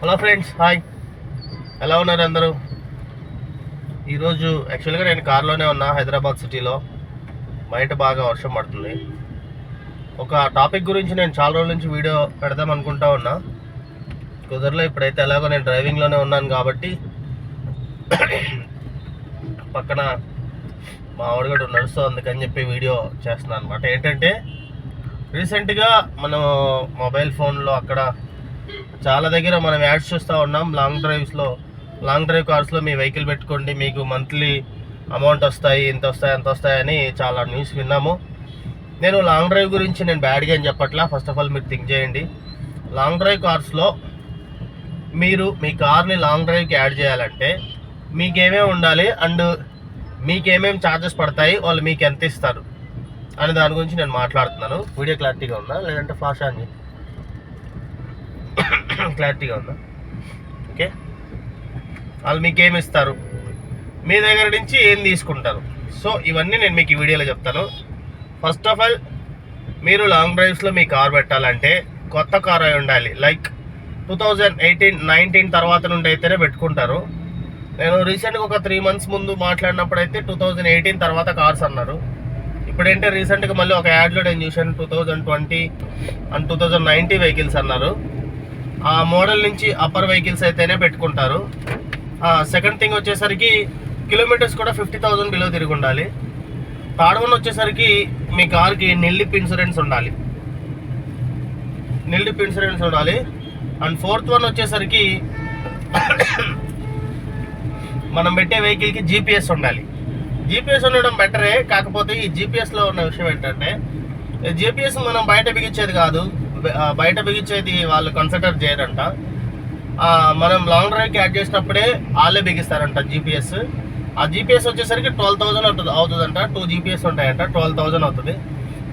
Hello friends hi ఎలా ఉన్నారు అందరూ? ఈరోజు యాక్చువల్గా నేను కార్లోనే ఉన్నా హైదరాబాద్ సిటీలో. బయట బాగా వర్షం పడుతుంది. ఒక టాపిక్ గురించి నేను చాలా రోజుల నుంచి వీడియో పెడదాం అనుకుంటా ఉన్నా. కుదరలో ఇప్పుడైతే ఎలాగో నేను డ్రైవింగ్లోనే ఉన్నాను కాబట్టి. పక్కన మా ఆవిడగడు ఉన్నాడు సో అందుకని చెప్పి వీడియో చేస్తున్నాను అనమాట ఏంటంటే రీసెంట్గా మనం మొబైల్ ఫోన్లో అక్కడ చాలా దగ్గర మనం యాడ్స్ చూస్తూ ఉన్నాం. లాంగ్ డ్రైవ్స్లో లాంగ్ డ్రైవ్ కార్స్లో మీ వెహికల్ పెట్టుకోండి. మీకు మంత్లీ అమౌంట్ వస్తాయి ఇంత వస్తాయి ఎంత వస్తాయని చాలా న్యూస్ విన్నాము. నేను లాంగ్ డ్రైవ్ గురించి నేను బ్యాడ్గా అని చెప్పట్లా? ఫస్ట్ ఆఫ్ ఆల్ మీరు థింక్ చేయండి. లాంగ్ డ్రైవ్ కార్స్లో మీరు మీ కార్ని లాంగ్ డ్రైవ్కి యాడ్ చేయాలంటే మీకేమేమి ఉండాలి? అండ్ మీకేమేమి ఛార్జెస్ పడతాయి? వాళ్ళు మీకు ఎంత ఇస్తారు? అనే దాని గురించి నేను మాట్లాడుతున్నాను. వీడియో క్లారిటీగా ఉందా? లేదంటే ఫ్లాష్ ఆన్ చేయి. క్లారిటీగా ఉందా? ఓకే. వాళ్ళు మీకు ఏమి ఇస్తారు? మీ దగ్గర నుంచి ఏం తీసుకుంటారు? సో ఇవన్నీ నేను మీకు ఈ వీడియోలో చెప్తాను. ఫస్ట్ ఆఫ్ ఆల్ మీరు లాంగ్ డ్రైవ్స్లో మీ కార్ పెట్టాలంటే కొత్త కార్ అయి ఉండాలి. Like two thousand eighteen nineteen తర్వాత నుండి అయితేనే పెట్టుకుంటారు. నేను రీసెంట్గా ఒక త్రీ మంత్స్ ముందు మాట్లాడినప్పుడు అయితే టూ థౌజండ్ ఎయిటీన్ తర్వాత కార్స్ అన్నారు. ఇప్పుడేంటే? రీసెంట్గా మళ్ళీ ఒక యాడ్లో నేను చూశాను two thousand twenty and two thousand ninety vehicles అన్నారు. ఆ మోడల్ నుంచి అప్పర్ వెహికల్స్ అయితేనే పెట్టుకుంటారు. సెకండ్ థింగ్ వచ్చేసరికి కిలోమీటర్స్ కూడా ఫిఫ్టీ థౌజండ్ బిలో తిరిగి ఉండాలి. థర్డ్ వన్ వచ్చేసరికి మీ కార్కి నిల్లిప్ ఇన్సూరెన్స్ ఉండాలి. నిల్లిప్ ఇన్సూరెన్స్ ఉండాలి. అండ్ ఫోర్త్ వన్ వచ్చేసరికి మనం పెట్టే వెహికల్కి జీపీఎస్ ఉండాలి. జీపీఎస్ ఉండడం బెటరే కాకపోతే ఈ జీపీఎస్లో ఉన్న విషయం ఏంటంటే జీపీఎస్ మనం బయట బిగించేది కాదు. బయట బిగించేది వాళ్ళు కన్సిడర్ చేయరంట. మనం లాంగ్ డ్రైవ్కి యాడ్ చేసినప్పుడే వాళ్ళే బిగిస్తారంట జీపీఎస్ ఆ జీపీఎస్ వచ్చేసరికి ట్వెల్వ్ థౌసండ్ అవుతుంది అవుతుందంట. టూ జీపీఎస్ ఉంటాయంట. ట్వెల్వ్ థౌసండ్ అవుతుంది.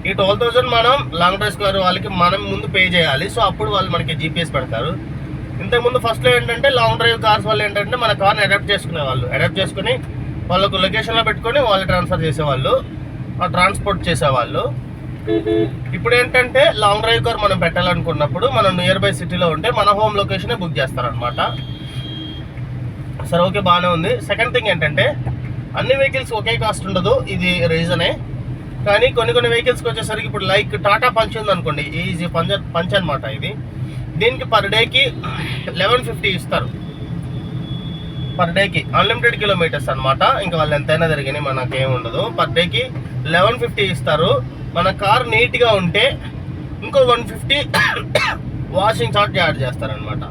ఈ ట్వెల్వ్ థౌసండ్ మనం లాంగ్ డ్రైవ్స్ గారు వాళ్ళకి మనం ముందు పే చేయాలి. సో అప్పుడు వాళ్ళు మనకి జీపీఎస్ పెడతారు. ఇంతకుముందు ఫస్ట్లో ఏంటంటే లాంగ్ డ్రైవ్ కార్స్ వాళ్ళు ఏంటంటే మన కార్ని అడాప్ట్ చేసుకునే వాళ్ళు. అడాప్ట్ చేసుకుని వాళ్ళకు లొకేషన్లో పెట్టుకొని వాళ్ళు ట్రాన్స్ఫర్ చేసేవాళ్ళు. ట్రాన్స్పోర్ట్ చేసేవాళ్ళు. ఇప్పుడు ఏంటంటే లాంగ్ డ్రైవ్ కార్ మనం పెట్టాలనుకున్నప్పుడు మనం నియర్ బై సిటీలో ఉంటే మన హోమ్ లొకేషనే బుక్ చేస్తారనమాట సరే ఓకే బాగానే ఉంది. సెకండ్ థింగ్ ఏంటంటే అన్ని వెహికల్స్ ఒకే కాస్ట్ ఉండదు ఇది రీజనే కానీ కొన్ని కొన్ని వెహికల్స్కి వచ్చేసరికి ఇప్పుడు లైక్ టాటా పంచ్ ఉంది అనుకోండి ఈజీ పంచ్ పంచ్ అనమాట ఇది. దీనికి పర్ డేకి లెవెన్ ఫిఫ్టీ ఇస్తారు. పర్ డేకి అన్లిమిటెడ్ కిలోమీటర్స్ అనమాట ఇంకా వాళ్ళు ఎంతైనా తిరిగినాయి మనకేం ఉండదు. పర్ డేకి లెవెన్ ఫిఫ్టీ ఇస్తారు. మన కార్ నీట్గా ఉంటే ఇంకో one fifty washing charge add చేస్తారనమాట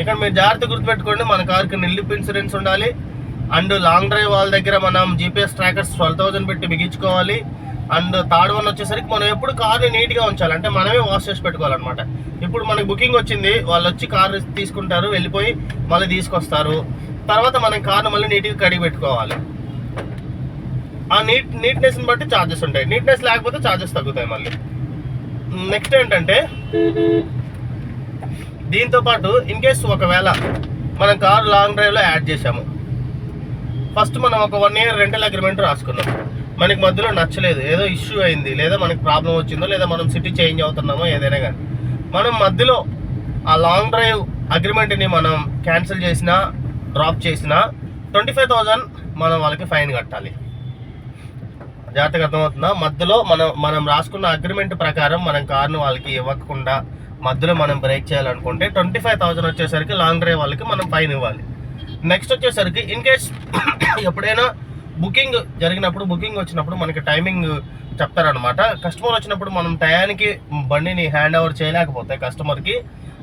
ఇక్కడ మీరు జాగ్రత్త గుర్తుపెట్టుకోండి మన కార్కి నిల్లిపు ఇన్సూరెన్స్ ఉండాలి. అండ్ లాంగ్ డ్రైవ్ వాళ్ళ దగ్గర మనం జీపీఎస్ ట్రాకర్స్ ట్వెల్వ్ థౌసండ్ పెట్టి బిగించుకోవాలి. అండ్ థర్డ్ వన్ వచ్చేసరికి మనం ఎప్పుడు కార్ని నీట్గా ఉంచాలి. అంటే మనమే వాష్ చేసి పెట్టుకోవాలన్నమాట. ఇప్పుడు మనకి బుకింగ్ వచ్చింది వాళ్ళు వచ్చి కార్ తీసుకుంటారు వెళ్ళిపోయి మళ్ళీ తీసుకొస్తారు. తర్వాత మనం కార్ను మళ్ళీ నీట్గా కడిగి పెట్టుకోవాలి. ఆ నీట్ నీట్నెస్ని బట్టి ఛార్జెస్ ఉంటాయి. నీట్నెస్ లేకపోతే ఛార్జెస్ తగ్గుతాయి మళ్ళీ. నెక్స్ట్ ఏంటంటే దీంతో పాటు ఇన్ కేస్ ఒకవేళ మనం కార్ లాంగ్ డ్రైవ్లో యాడ్ చేసాము ఫస్ట్ మనం ఒక వన్ ఇయర్ రెంటల్ అగ్రిమెంట్ రాసుకున్నాం. మనకి మధ్యలో నచ్చలేదు. ఏదో ఇష్యూ అయింది. లేదా మనకి ప్రాబ్లం వచ్చిందో లేదా మనం సిటీ చేంజ్ అవుతున్నామో ఏదైనా కానీ మనం మధ్యలో ఆ లాంగ్ డ్రైవ్ అగ్రిమెంట్ని మనం క్యాన్సిల్ చేసినా డ్రాప్ చేసినా ట్వంటీ ఫైవ్ థౌజండ్ మనం వాళ్ళకి ఫైన్ కట్టాలి. జాగ్రత్తగా అర్థమవుతుందా? మధ్యలో మనం మనం రాసుకున్న అగ్రిమెంట్ ప్రకారం మనం కార్ను వాళ్ళకి ఇవ్వకుండా మధ్యలో మనం బ్రేక్ చేయాలనుకుంటే ట్వంటీ ఫైవ్ థౌసండ్ వచ్చేసరికి లాంగ్ డ్రైవ్ వాళ్ళకి మనం ఫైన్ ఇవ్వాలి. నెక్స్ట్ వచ్చేసరికి ఇన్ కేస్ ఎప్పుడైనా బుకింగ్ జరిగినప్పుడు బుకింగ్ వచ్చినప్పుడు మనకి టైమింగ్ చెప్తారనమాట కస్టమర్ వచ్చినప్పుడు మనం టయానికి బండిని హ్యాండ్ ఓవర్ చేయలేకపోతే కస్టమర్కి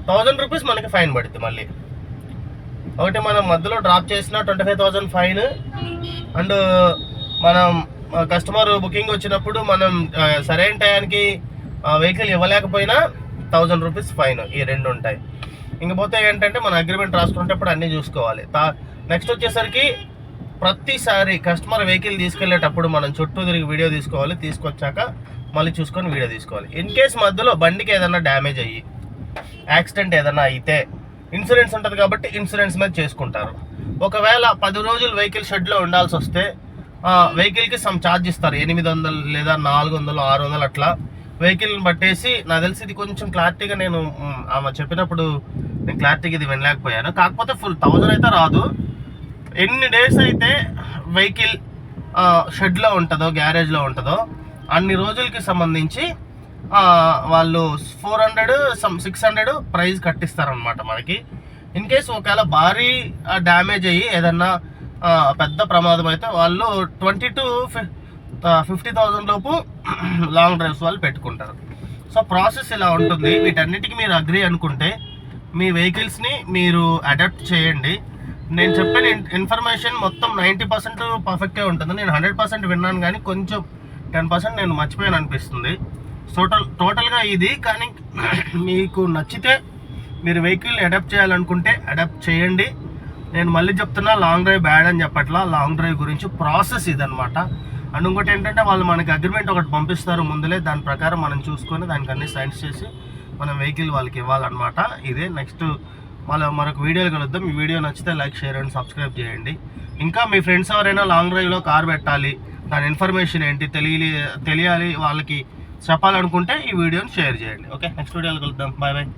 థౌజండ్ రూపీస్ మనకి ఫైన్ పడుతుంది మళ్ళీ. ఒకటి మనం మధ్యలో డ్రాప్ చేసిన twenty five thousand fine and మనం కస్టమర్ బుకింగ్ వచ్చినప్పుడు మనం సరైన టయానికి వెహికల్ ఇవ్వలేకపోయినా థౌజండ్ రూపీస్ ఫైన్ ఈ రెండు ఉంటాయి. ఇంకపోతే ఏంటంటే మన అగ్రిమెంట్ రాసుకునేటప్పుడు అన్నీ చూసుకోవాలి. తా నెక్స్ట్ వచ్చేసరికి ప్రతిసారి కస్టమర్ వెహికల్ తీసుకెళ్ళేటప్పుడు మనం చుట్టూ తిరిగి వీడియో తీసుకోవాలి తీసుకొచ్చాక మళ్ళీ చూసుకొని వీడియో తీసుకోవాలి. ఇన్ కేస్ మధ్యలో బండికి ఏదైనా డ్యామేజ్ అయ్యి యాక్సిడెంట్ ఏదైనా అయితే ఇన్సూరెన్స్ ఉంటుంది కాబట్టి ఇన్సూరెన్స్ మీద చేసుకుంటారు. ఒకవేళ పది రోజులు వెహికల్ షెడ్లో ఉండాల్సి వస్తే వెహికల్కి సమ్ ఛార్జ్ ఇస్తారు. ఎనిమిది వందలు లేదా నాలుగు వందలు ఆరు వందలు అట్లా. వెహికల్ని పట్టేసి నాకు తెలిసి ఇది కొంచెం క్లారిటీగా నేను ఆమె చెప్పినప్పుడు నేను క్లారిటీగా ఇది వినలేకపోయాను. కాకపోతే ఫుల్ థౌజండ్ అయితే రాదు. ఎన్ని డేస్ అయితే వెహికల్ షెడ్లో ఉంటుందో గ్యారేజ్లో ఉంటుందో అన్ని రోజులకి సంబంధించి వాళ్ళు four hundred some six hundred price కట్టిస్తారనమాట మనకి. ఇన్ కేస్ ఒకవేళ భారీ డ్యామేజ్ అయ్యి ఏదన్నా పెద్ద ప్రమాదం అయితే వాళ్ళు ట్వంటీ టు ఫిఫ్టీ థౌజండ్ లోపు లాంగ్ డ్రైవ్స్ వాళ్ళు పెట్టుకుంటారు. సో ప్రాసెస్ ఇలా ఉంటుంది. వీటన్నిటికీ మీరు అగ్రి అనుకుంటే మీ వెహికల్స్ని మీరు అడాప్ట్ చేయండి. నేను చెప్పిన ఇన్ఫర్మేషన్ మొత్తం నైంటీ పర్సెంట్ పర్ఫెక్టే ఉంటుంది. నేను హండ్రెడ్ పర్సెంట్ విన్నాను కానీ కొంచెం టెన్ పర్సెంట్ నేను మర్చిపోయాను అనిపిస్తుంది. టోటల్ టోటల్గా ఇది కానీ మీకు నచ్చితే మీరు వెహికల్ అడాప్ట్ చేయాలనుకుంటే అడాప్ట్ చేయండి. నేను మళ్ళీ చెప్తున్నా లాంగ్ డ్రైవ్ బ్యాడ్ అని చెప్పట్లా. లాంగ్ డ్రైవ్ గురించి ప్రాసెస్ ఇదనమాట అండ్ ఇంకోటి ఏంటంటే వాళ్ళు మనకి అగ్రిమెంట్ ఒకటి పంపిస్తారు ముందులే. దాని ప్రకారం మనం చూసుకొని దానికి అన్ని సైన్స్ చేసి మనం వెహికల్ వాళ్ళకి ఇవ్వాలన్నమాట. ఇదే నెక్స్ట్ మళ్ళీ మరొక వీడియోలు కలుద్దాం. ఈ వీడియో నచ్చితే లైక్ షేర్ అండ్ సబ్స్క్రైబ్ చేయండి. ఇంకా మీ ఫ్రెండ్స్ ఎవరైనా లాంగ్ డ్రైవ్లో కార్ పెట్టాలి దాని ఇన్ఫర్మేషన్ ఏంటి తెలియలి తెలియాలి వాళ్ళకి చెప్పాలనుకుంటే ఈ వీడియోని షేర్ చేయండి. ఓకే నెక్స్ట్ వీడియోలో కలుద్దాం. Bye bye